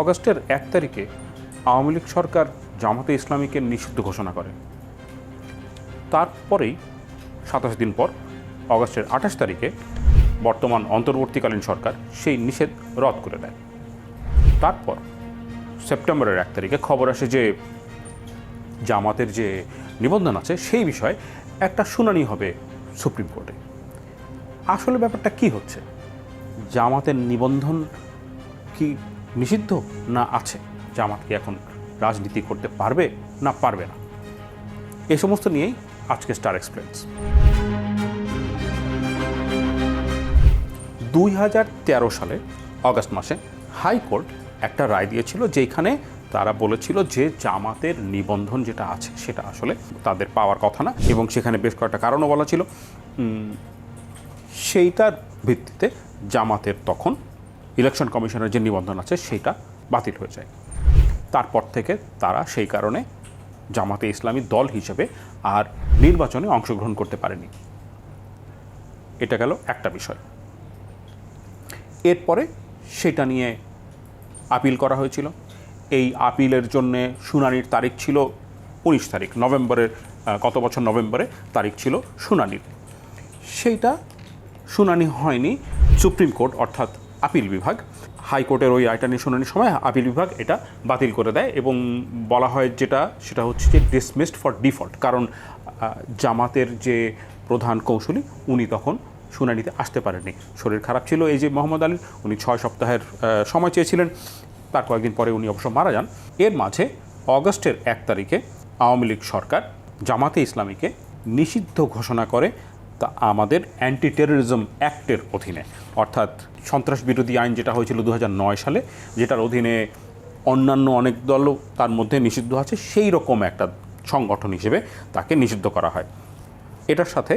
অগস্টের এক তারিখে আওয়ামী লীগ সরকার জামাতে ইসলামীকে নিষিদ্ধ ঘোষণা করে। তারপরেই সাতাশ দিন পর অগস্টের আঠাশ তারিখে বর্তমান অন্তর্বর্তীকালীন সরকার সেই নিষেধ রদ করে দেয়। তারপর সেপ্টেম্বরের এক তারিখে খবর আসে যে জামাতের যে নিবন্ধন আছে সেই বিষয়ে একটা শুনানি হবে সুপ্রিম কোর্টে। আসলে ব্যাপারটা কি হচ্ছে? জামাতের নিবন্ধন কি নিষিদ্ধ না আছে জামাত কি এখন রাজনীতি করতে পারবে না পারবে না? এ সমস্ত নিয়েই আজকে স্টার এক্সপ্লেন্স দুই হাজার তেরো সালে অগস্ট মাসে হাইকোর্ট একটা রায় দিয়েছিল যেখানে তারা বলেছিল যে জামাতের নিবন্ধন যেটা আছে সেটা আসলে তাদের পাওয়ার কথা না এবং সেখানে বেশ কয়েকটা কারণও বলা ছিল। সেইটার ভিত্তিতে জামাতের তখন ইলেকশন কমিশনের যে নিবন্ধন আছে, সেইটা বাতিল হয়ে যায়। তারপর থেকে তারা সেই কারণে জামাতে ইসলামী দল হিসেবে আর নির্বাচনে অংশগ্রহণ করতে পারেনি। এটা গেল একটা বিষয়। এরপরে সেটা নিয়ে আপিল করা হয়েছিল। এই আপিলের জন্যে শুনানির তারিখ ছিল উনিশ তারিখ, নভেম্বরের গত বছর নভেম্বরে তারিখ ছিল শুনানির। সেইটা শুনানি হয়নি সুপ্রিম কোর্ট, অর্থাৎ আপিল বিভাগ। হাইকোর্টের ওই নিয়ে শুনানির সময় আপিল বিভাগ এটা বাতিল করে দেয় এবং বলা হয় যেটা, সেটা হচ্ছে যে ডিসমিসড ফর ডিফল্ট কারণ জামাতের যে প্রধান কৌশলী উনি তখন শুনানিতে আসতে পারেননি। শরীর খারাপ ছিল এই যে মোহাম্মদ আলী উনি ছয় সপ্তাহের সময় চেয়েছিলেন। তার কয়েকদিন পরে উনি অবশ্য মারা যান। এর মাঝে অগস্টের এক তারিখে আওয়ামী লীগ সরকার জামাতে ইসলামীকে নিষিদ্ধ ঘোষণা করে তা আমাদের অ্যান্টি টেরোরিজম অ্যাক্টের অধীনে। অর্থাৎ সন্ত্রাস বিরোধী আইন যেটা হয়েছিল দু হাজার নয় সালে, যেটার অধীনে অন্যান্য অনেক দলও তার মধ্যে নিষিদ্ধ আছে, সেই রকম একটা সংগঠন হিসেবে তাকে নিষিদ্ধ করা হয়। এটার সাথে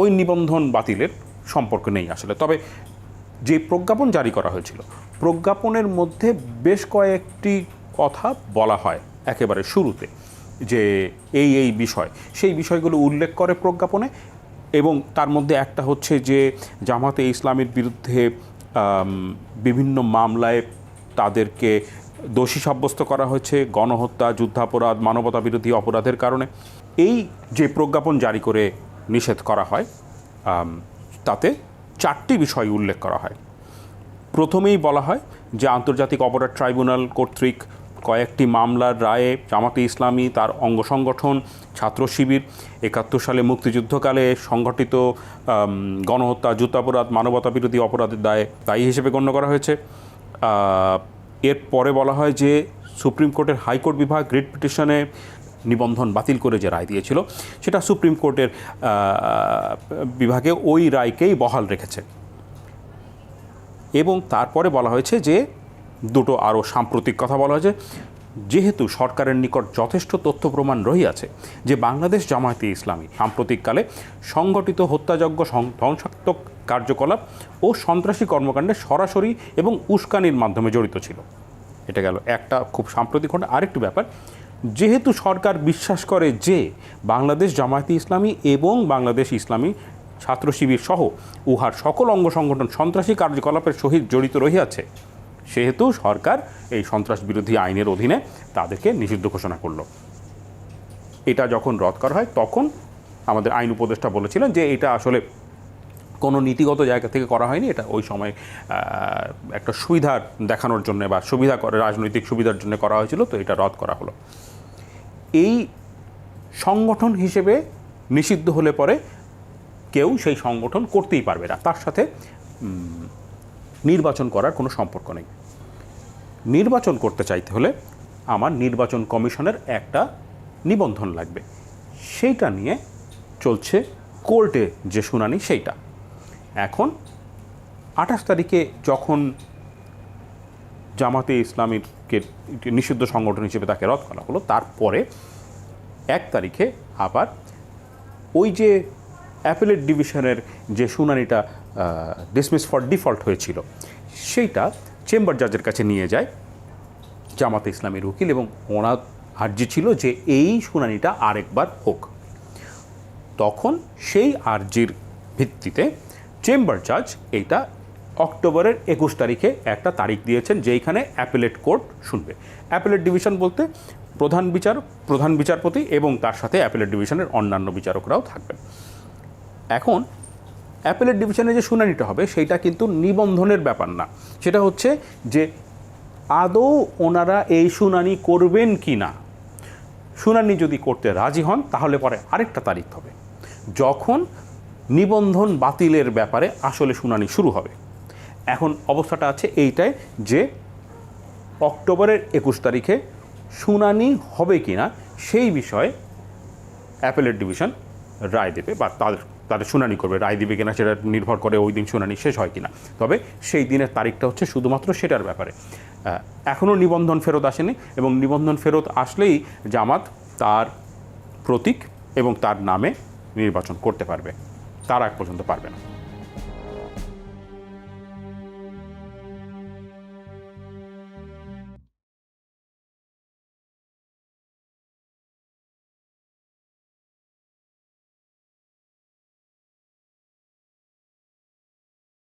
ওই নিবন্ধন বাতিলের সম্পর্ক নেই আসলে। তবে যে প্রজ্ঞাপন জারি করা হয়েছিল, প্রজ্ঞাপনের মধ্যে বেশ কয়েকটি কথা বলা হয় একেবারে শুরুতে, যে এই এই বিষয়, সেই বিষয়গুলো উল্লেখ করে প্রজ্ঞাপনে এবং তার মধ্যে একটা হচ্ছে যে জামাতে ইসলামের বিরুদ্ধে বিভিন্ন মামলায় তাদেরকে দোষী সাব্যস্ত করা হয়েছে, গণহত্যা, যুদ্ধাপরাধ মানবতা বিরোধী অপরাধের কারণে। এই যে প্রজ্ঞাপন জারি করে নিষেধ করা হয় তাতে চারটি বিষয় উল্লেখ করা হয়। প্রথমেই বলা হয় যে আন্তর্জাতিক অপরাধ ট্রাইব্যুনাল কর্তৃক কয়েকটি মামলার রায়ে জামাতে ইসলামী তার অঙ্গ সংগঠন ছাত্র শিবির একাত্তর সালে মুক্তিযুদ্ধকালে আম, গণহত্যা যুদ্ধাপরাধ মানবতা বিরোধী অপরাধের দায়ে দায়ী হিসেবে গণ্য করা হয়েছে। এর পরে বলা হয় যে সুপ্রিম কোর্টের হাইকোর্ট বিভাগ রিট পিটিশনে নিবন্ধন বাতিল করে যে রায় দিয়েছিল সেটা সুপ্রিম কোর্টের বিভাগে ওই রায়কেই বহাল রেখেছে। এবং তারপরে বলা হয়েছে যে দুটো আরও সাম্প্রতিক কথা বলা হয়েছে। যেহেতু সরকারের নিকট যথেষ্ট তথ্য প্রমাণ রহিয়াছে যে বাংলাদেশ জামায়াতে ইসলামী সাম্প্রতিককালে সংগঠিত হত্যাযজ্ঞ ধ্বংসাত্মক কার্যকলাপ ও সন্ত্রাসী কর্মকাণ্ডে সরাসরি এবং উস্কানির মাধ্যমে জড়িত ছিল। এটা গেল একটা খুব সাম্প্রতিক ঘটনা। আরেকটি ব্যাপার, যেহেতু সরকার বিশ্বাস করে যে বাংলাদেশ জামায়াতে ইসলামী এবং বাংলাদেশ ইসলামী ছাত্র শিবির সহ উহার সকল অঙ্গ সংগঠন সন্ত্রাসী কার্যকলাপের সহিত জড়িত রহিয়াছে সেহেতু সরকার এই সন্ত্রাস বিরোধী আইনের অধীনে তাদেরকে নিষিদ্ধ ঘোষণা করল। এটা যখন রদ করা হয়, তখন আমাদের আইন উপদেষ্টা বলেছিলেন যে এটা আসলে কোনো নীতিগত জায়গা থেকে করা হয়নি। এটা ওই সময় একটা সুবিধা দেখানোর জন্য বা সুবিধা করে রাজনৈতিক সুবিধার জন্য করা হয়েছিল, তো এটা রদ করা হলো। এই সংগঠন হিসেবে নিষিদ্ধ হলে পরে কেউ সেই সংগঠন করতেই পারবে না। তার সাথে নির্বাচন করার কোনো সম্পর্ক নেই। নির্বাচন করতে চাইতে হলে আমার নির্বাচন কমিশনের একটা নিবন্ধন লাগবে। সেইটা নিয়ে চলছে কোর্টে যে শুনানি সেইটা। এখন আঠাশ তারিখে যখন জামাতে ইসলামীকে নিষিদ্ধ সংগঠন হিসেবে তাকে রদ করা হলো, তারপরে এক তারিখে আবার ওই যে অ্যাপেলেট ডিভিশনের যে শুনানিটা ডিসমিস ফর ডিফল্ট হয়েছিল, সেইটা চেম্বার জাজের কাছে নিয়ে যায়। জামাতে ইসলামের উকিল এবং ওনার আর্জি ছিল যে এই শুনানিটা আরেকবার হোক। তখন সেই আর্জির ভিত্তিতে চেম্বার জাজ এইটা অক্টোবরের একুশ তারিখে একটা তারিখ দিয়েছেন যেইখানে অ্যাপেলেট কোর্ট শুনবে। অ্যাপেলেট ডিভিশন বলতে প্রধান বিচার প্রধান বিচারপতি এবং তার সাথে অ্যাপেলেট ডিভিশনের অন্যান্য বিচারকরাও থাকবেন। এখন অ্যাপেলেট ডিভিশনে যে শুনানিটা হবে, সেইটা কিন্তু নিবন্ধনের ব্যাপার না। সেটা হচ্ছে যে আদৌ ওনারা এই শুনানি করবেন কি না শুনানি যদি করতে রাজি হন, তাহলে পরে আরেকটা তারিখ হবে, যখন নিবন্ধন বাতিলের ব্যাপারে আসলে শুনানি শুরু হবে। এখন অবস্থাটা আছে এইটাই যে অক্টোবরের একুশ তারিখে শুনানি হবে কি না সেই বিষয়ে অ্যাপেলেট ডিভিশন রায় দেবে বা তাদের তাদের শুনানি করবে। রায় দিবে কিনা সেটা নির্ভর করে ওই দিন শুনানি শেষ হয় কিনা। তবে সেই দিনের তারিখটা হচ্ছে শুধুমাত্র সেটার ব্যাপারে। এখনও নিবন্ধন ফেরত আসেনি এবং নিবন্ধন ফেরত আসলেই জামাত তার প্রতীক এবং তার নামে নির্বাচন করতে পারবে। তার আগ পর্যন্ত পারবে না।